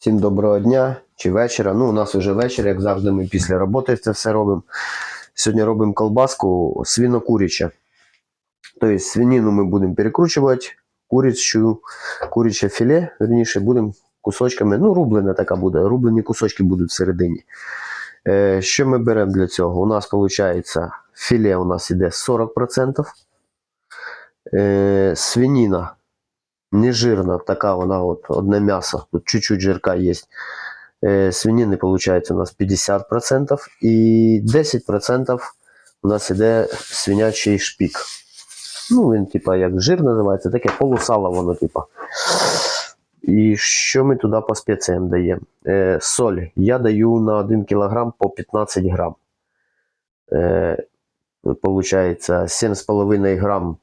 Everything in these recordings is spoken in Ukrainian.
Всім доброго дня чи вечора. Ну, у нас вже вечір, як завжди, ми після роботи це все робимо. Сьогодні робимо колбаску свинокуряча. Тобто свинину ми будемо перекручувати, курячу, куряче філе, верніше, будемо кусочками. Ну, рублена така буде, рублені кусочки будуть всередині. Е, що ми беремо для цього? У нас виходить філе у нас іде 40%. Е, свинина нежирна, така вона от, одне м'ясо, тут чуть-чуть жирка є. Свинини виходить у нас 50% і 10% у нас іде свинячий шпік. Ну, він, типа, як жир називається, таке полусало воно, типа. І що ми туди по спеціям даємо? Е, соль. Я даю на 1 кг по 15 грам. Е, получається 7,5 грам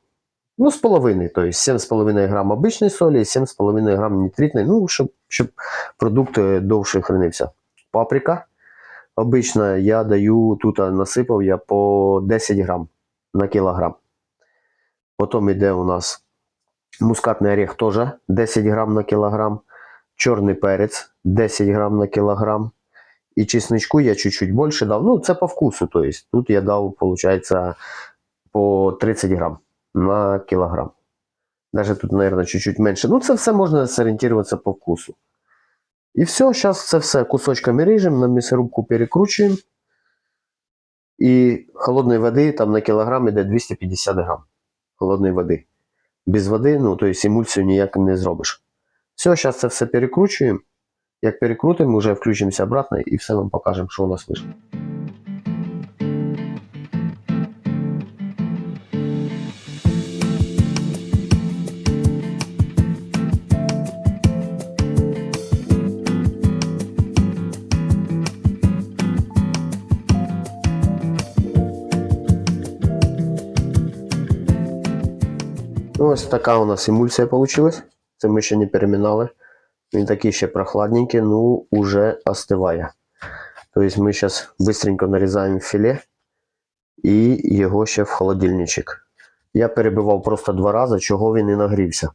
Ну, з половини, то есть 7,5 грам обичної солі, 7,5 грам нітритної, ну, щоб, щоб продукт е, довше хранився. Паприка. Обична я даю, тут насипав я по 10 грам на кілограм. Потім йде у нас мускатний орех теж 10 грам на кілограм. Чорний перець 10 грам на кілограм. І чесничку я чуть-чуть більше дав. Ну, це по вкусу. То тут я дав, виходить, по 30 грам на кілограм. Даже тут, наверное, чуть-чуть менше. Ну, це все можна зорієнтуватися по вкусу. І все, зараз це все кусочками ріжемо, на м'ясорубку перекручуємо. І холодної води там на кілограм йде 250 грам холодної води. Без води, ну, тобто емульсію ніяк не зробиш. Все, зараз це все перекручуємо. Як перекрутимо, вже включимося обратно і все вам покажемо, що у нас вийшло. Ну, ось така у нас емульсія вийшла. Це ми ще не перемінали. Він такий ще прохладненький, ну уже остиває. Тобто ми зараз швидко нарізаємо філе і його ще в холодильничок. Я перебивав просто два рази, чого він і нагрівся.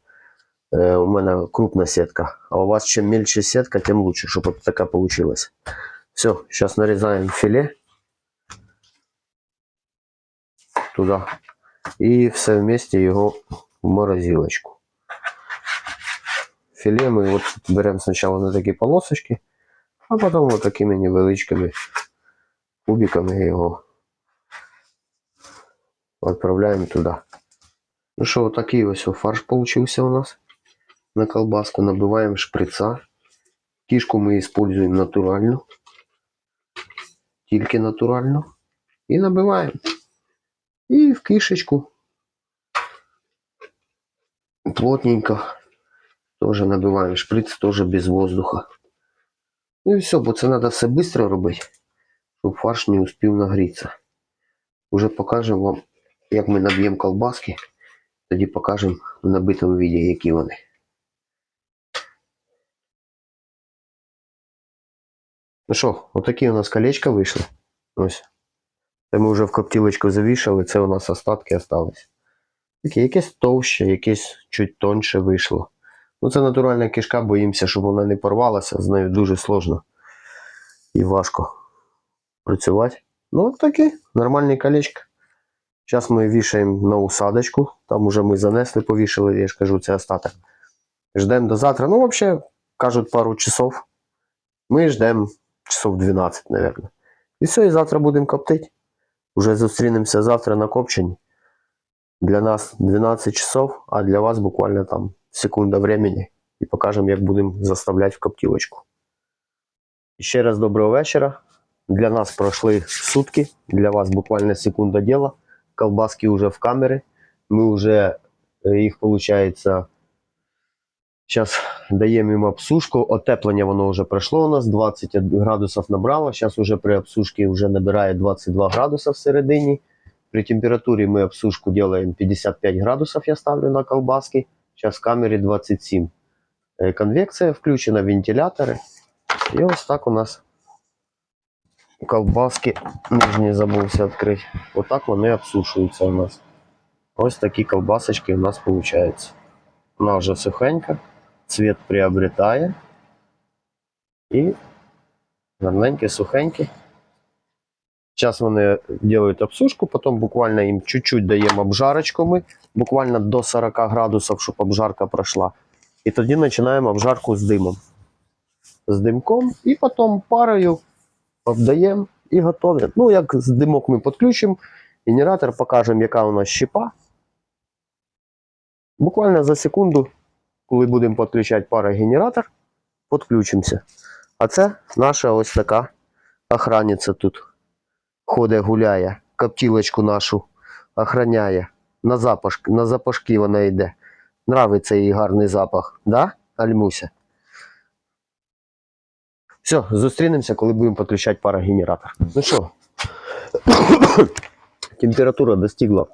Е, у мене крупна сітка. А у вас чим мельче сітка, тим лучше, щоб от така вийшла. Все, зараз нарізаємо філе. Туди. І все вместе його в морозилочку. Філе ми от беремо спочатку на такі полосочки, а потім от такими невеличкими кубиками його відправляємо туди. Ну що, отакий ось фарш получився у нас. На колбаску набиваємо шприца. Кішку ми використовуємо натуральну. Тільки натуральну. І набиваємо. І в кишечку плотненько. Тоже набиваємо шприц, тоже без воздуха. Ну і все, бо це треба все швидко робити, щоб фарш не успів нагрітися. Уже покажемо вам, як ми наб'ємо колбаски. Тоді покажемо в набитому віді, які вони. Ну що, отакі у нас колечка вийшли. Ось. Це ми вже в коптілочку завішали, це у нас остатки остались. Таке, якесь товще, якесь чуть тоньше вийшло. Ну, це натуральна кишка, боїмося, щоб вона не порвалася, з нею дуже сложно і важко працювати. Ну, от такі нормальні колечка. Зараз ми вішаємо на усадочку. Там уже ми занесли, повішали, я ж кажу, це остаток. Ждемо до завтра. Ну, взагалі, кажуть, пару часов. Ми ждемо часов 12, мабуть. І все, і завтра будемо коптити. Уже зустрінемося завтра на копченні. Для нас 12 часов, а для вас буквально там секунда времени. І покажемо, як будемо заставляти в коптілочку. Ще раз доброго вечора. Для нас пройшли сутки, для вас буквально секунда діла. Колбаски вже в камері. Ми вже їх, виходить, зараз даємо їм обсушку. Отеплення воно вже пройшло у нас, 20 градусів набрало. Зараз вже при обсушці вже набирає 22 градуса всередині. При температуре мы обсушку делаем 55 градусов, я ставлю на колбаски. Сейчас в камере 27. Э, Конвекция включена, вентиляторы. И вот так у нас колбаски, нижній забувся відкрити. Отак вони обсушуються у нас. Ось такі колбасочки у нас получаються. Вона вже сухенька, цвет приобретає. І гарненькі, сухенькі. Зараз вони роблять обсушку, потім буквально їм чуть-чуть даємо обжарочками, буквально до 40 градусів, щоб обжарка пройшла. І тоді починаємо обжарку з димом. З димком, і потім парою обдаємо і готові. Ну, як з димок ми підключимо, генератор покажемо, яка у нас щепа. Буквально за секунду, коли будемо підключати парогенератор, підключимося. А це наша ось така охранниця тут. Ходить, гуляє, коптілочку нашу охраняє. На запашки, на запашки вона йде. Нравиться їй гарний запах, да, Альмуся? Все, зустрінемося, коли будемо підключати парогенератор. Ну що, температура достигла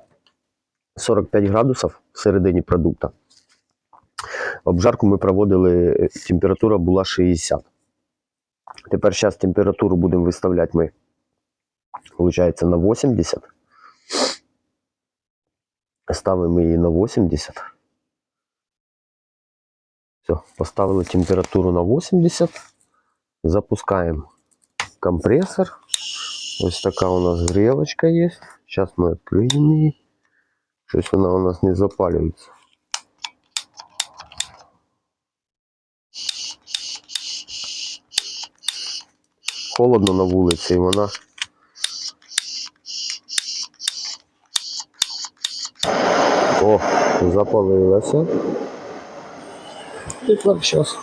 45 градусів всередині продукту. Обжарку ми проводили, е, температура була 60. Тепер зараз температуру будемо виставляти ми, виходить, на 80. Ставимо її на 80. Все, поставили температуру на 80. Запускаємо компресор. Ось така у нас грілочка є. Зараз ми відкриємо її. Щось вона у нас не запалюється. Холодно на вулиці, і вона. запалилася. І так зараз.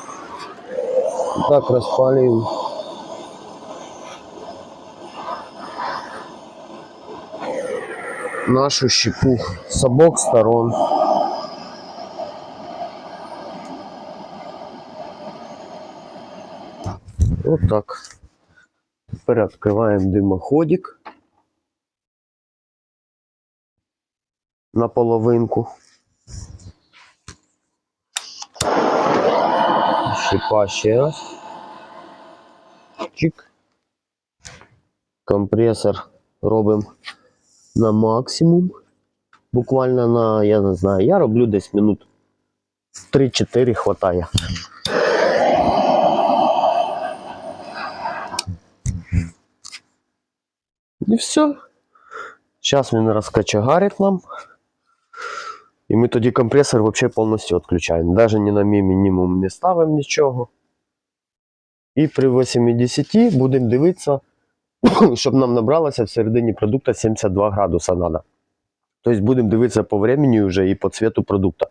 Так розпалюємо. Нашу щепу с обох сторон. Вот так. Тепер відкриваємо димоходик на половинку. Щепа ще раз. Чик. Компресор робимо на максимум. Буквально на, я не знаю, я роблю десь минут 3-4 хватає. І все. Зараз він розкачагарить нам. І ми тоді компресор взагалі повністю відключаємо. Навіть ні на мінімум не ставимо нічого. І при 80 будемо дивитися, щоб нам набралося всередині продукту 72 градуса надо. Тобто будемо дивитися по времени вже і по цвету продукту.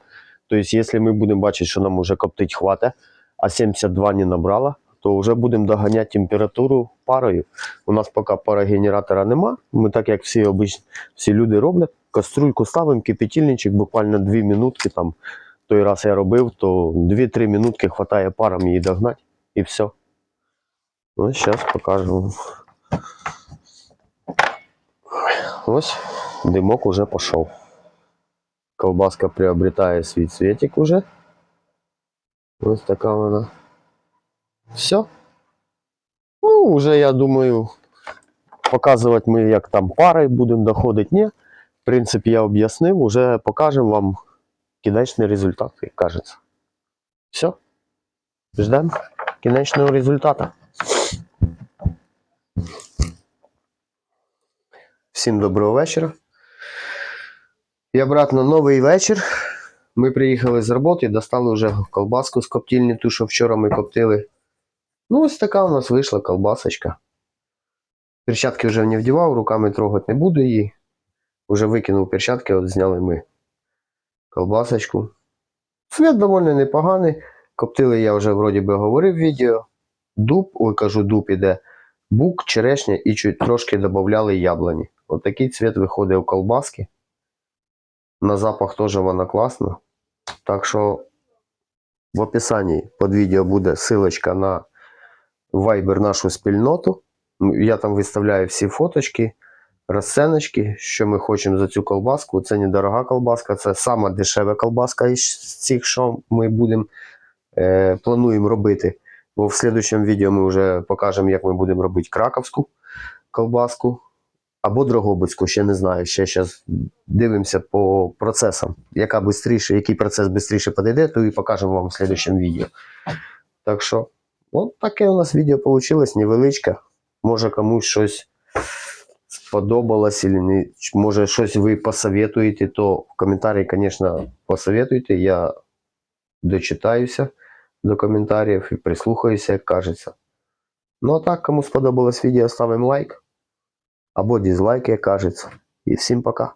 Тобто, якщо ми будемо бачити, що нам вже коптить хватить, а 72 не набрала, то вже будемо доганяти температуру парою. У нас поки парогенератора нема. Ми так як всі обично, всі люди роблять, каструльку ставимо, кипятильничок, буквально 2 минутки там. Той раз я робив, то 2-3 минутки хватає паром її догнати і все. Ну, зараз покажу. Ось димок уже пошел. Колбаска приобретає свій цветик уже. Ось така вона. Все. Ну, уже я думаю, показувати ми, як там пари будемо доходити. Ні. Принципі, я об'яснив, уже покажемо вам кінечний результат, як кажеться. Все. Ждемо кінечного результату. Всім доброго вечора. І обратно новий вечір. Ми приїхали з роботи, достали вже колбаску з коптильні, ту, що вчора ми коптили. Ну, ось така у нас вийшла колбасочка. Перчатки вже не вдівав, руками трогати не буду її. Уже викинув перчатки, от зняли ми колбасочку. Цвет доволі непоганий. Коптили я вже вроді би говорив в відео. Дуб, ой, кажу, дуб іде. Бук, черешня і чуть трошки додавали яблуні. От такий цвет виходить у колбаски. На запах теж вона класна. Так що в описанні під відео буде ссылочка на Viber нашу спільноту. Я там виставляю всі фоточки, розценочки, що ми хочемо за цю колбаску. Це недорога колбаска, це сама дешева колбаска із цих, що ми будемо е, плануємо робити. Бо в слідчому відео ми вже покажемо, як ми будемо робити краковську колбаску або дрогобицьку, ще не знаю. Ще зараз дивимося по процесам. Яка бистріше, який процес швидше підійде, то і покажемо вам в слідчому відео. Так що От таке у нас відео вийшло, невеличке. Може комусь щось сподобалось, или не, ч- може щось ви посоветуєте, то в коментарі, звісно, посоветуйте. Я дочитаюся до коментарів і прислухаюся, як кажеться. Ну а так, кому сподобалось відео, ставимо лайк або дизлайк, як кажеться. І всім пока.